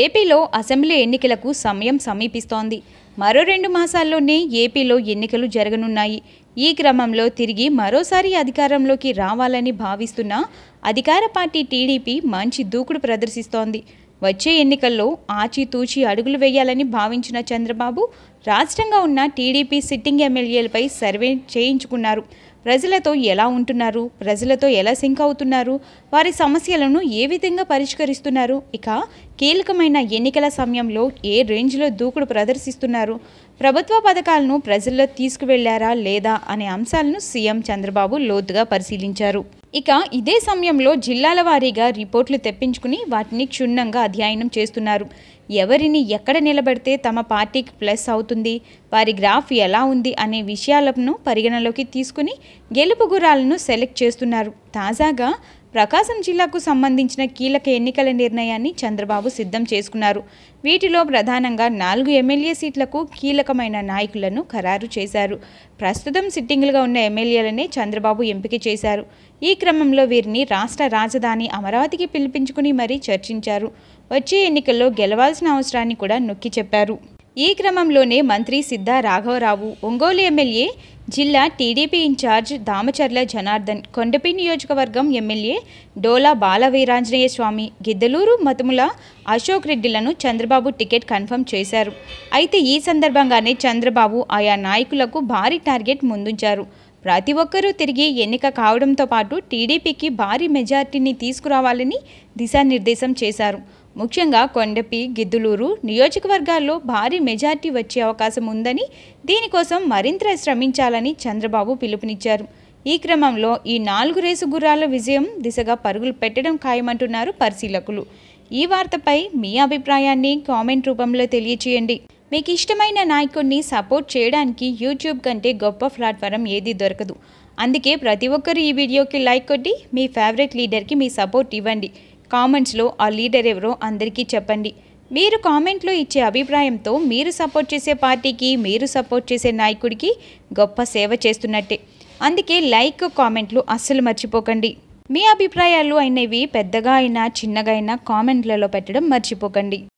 ఏపీలో అసెంబ్లీ ఎన్నికలకు సమయం సమీపిస్తోంది. మరో రెండు మాసాల్లోనే ఏపీలో ఎన్నికలు జరగనున్నాయి. ఈ క్రమంలో తిరిగి మరోసారి అధికారంలోకి రావాలని భావిస్తున్న అధికార పార్టీ టీడీపీ మంచి దూకుడు ప్రదర్శిస్తోంది. వచ్చే ఎన్నికల్లో ఆచితూచి అడుగులు వేయాలని భావించిన చంద్రబాబు రాష్ట్రంగా ఉన్న టీడీపీ సిట్టింగ్ ఎమ్మెల్యేలపై సర్వే చేయించుకున్నారు. ప్రజలతో ఎలా ఉంటున్నారు? ప్రజలతో ఎలా సింక్ అవుతున్నారు? వారి సమస్యలను ఏ విధంగా పరిష్కరిస్తున్నారు? ఇక కీలకమైన ఎన్నికల సమయంలో ఏ రేంజ్లో దూకుడు ప్రదర్శిస్తున్నారు? ప్రభుత్వ పథకాలను ప్రజల్లో తీసుకువెళ్ళారా లేదా అనే అంశాలను సీఎం చంద్రబాబు లోతుగా పరిశీలించారు. ఇక ఇదే సమయంలో జిల్లాల వారీగా రిపోర్ట్లు తెప్పించుకుని వాటిని క్షుణ్ణంగా అధ్యయనం చేస్తున్నారు. ఎవరిని ఎక్కడ నిలబెడితే తమ పార్టీకి ప్లస్ అవుతుంది వారి గ్రాఫ్ ఎలా ఉంది అనే విషయాలను పరిగణలోకి తీసుకుని గెలుపు గురాలను సెలెక్ట్ చేస్తున్నారు. తాజాగా ప్రకాశం జిల్లాకు సంబంధించిన కీలక ఎన్నికల నిర్ణయాన్ని చంద్రబాబు సిద్ధం చేసుకున్నారు. వీటిలో ప్రధానంగా నాలుగు ఎమ్మెల్యే సీట్లకు కీలకమైన నాయకులను ఖరారు చేశారు. ప్రస్తుతం సిట్టింగులుగా ఉన్న ఎమ్మెల్యేలనే చంద్రబాబు ఎంపిక చేశారు. ఈ క్రమంలో వీరిని రాష్ట్ర రాజధాని అమరావతికి పిలిపించుకుని మరీ చర్చించారు. వచ్చే ఎన్నికల్లో గెలవాల్సిన అవసరాన్ని కూడా నొక్కి చెప్పారు. ఈ క్రమంలోనే మంత్రి సిద్ధా రాఘవరావు ఒంగోలు ఎమ్మెల్యే జిల్లా టీడీపీ ఇన్ఛార్జ్ దామచర్ల జనార్దన్ కొండపి నియోజకవర్గం ఎమ్మెల్యే డోలా బాలవీరాంజనేయ స్వామి గిద్దలూరు మతుముల అశోక్ రెడ్డిలను చంద్రబాబు టికెట్ కన్ఫర్మ్ చేశారు. అయితే ఈ సందర్భంగానే చంద్రబాబు ఆయా నాయకులకు భారీ టార్గెట్ ముందుంచారు. ప్రతి ఒక్కరూ తిరిగి ఎన్నిక కావడంతో పాటు టీడీపీకి భారీ మెజార్టీని తీసుకురావాలని దిశానిర్దేశం చేశారు. ముఖ్యంగా కొండపి గిద్దులూరు నియోజకవర్గాల్లో భారీ మెజార్టీ వచ్చే అవకాశం ఉందని దీనికోసం మరింత శ్రమించాలని చంద్రబాబు పిలుపునిచ్చారు. ఈ క్రమంలో ఈ నాలుగు రేసు గుర్రాల విజయం దిశగా పరుగులు పెట్టడం ఖాయమంటున్నారు పరిశీలకులు. ఈ వార్తపై మీ అభిప్రాయాన్ని కామెంట్ రూపంలో తెలియచేయండి. మీకు ఇష్టమైన నాయకుడిని సపోర్ట్ చేయడానికి యూట్యూబ్ కంటే గొప్ప ప్లాట్ఫారం ఏది దొరకదు. అందుకే ప్రతి ఒక్కరూ ఈ వీడియోకి లైక్ కొట్టి మీ ఫేవరెట్ లీడర్కి మీ సపోర్ట్ ఇవ్వండి. కామెంట్స్లో ఆ లీడర్ ఎవరో అందరికీ చెప్పండి. మీరు కామెంట్లో ఇచ్చే అభిప్రాయంతో మీరు సపోర్ట్ చేసే పార్టీకి మీరు సపోర్ట్ చేసే నాయకుడికి గొప్ప సేవ చేస్తున్నట్టే. అందుకే లైక్ కామెంట్లు అస్సలు మర్చిపోకండి. మీ అభిప్రాయాలు అయినవి పెద్దగా అయినా చిన్నగా అయినా కామెంట్లలో పెట్టడం మర్చిపోకండి.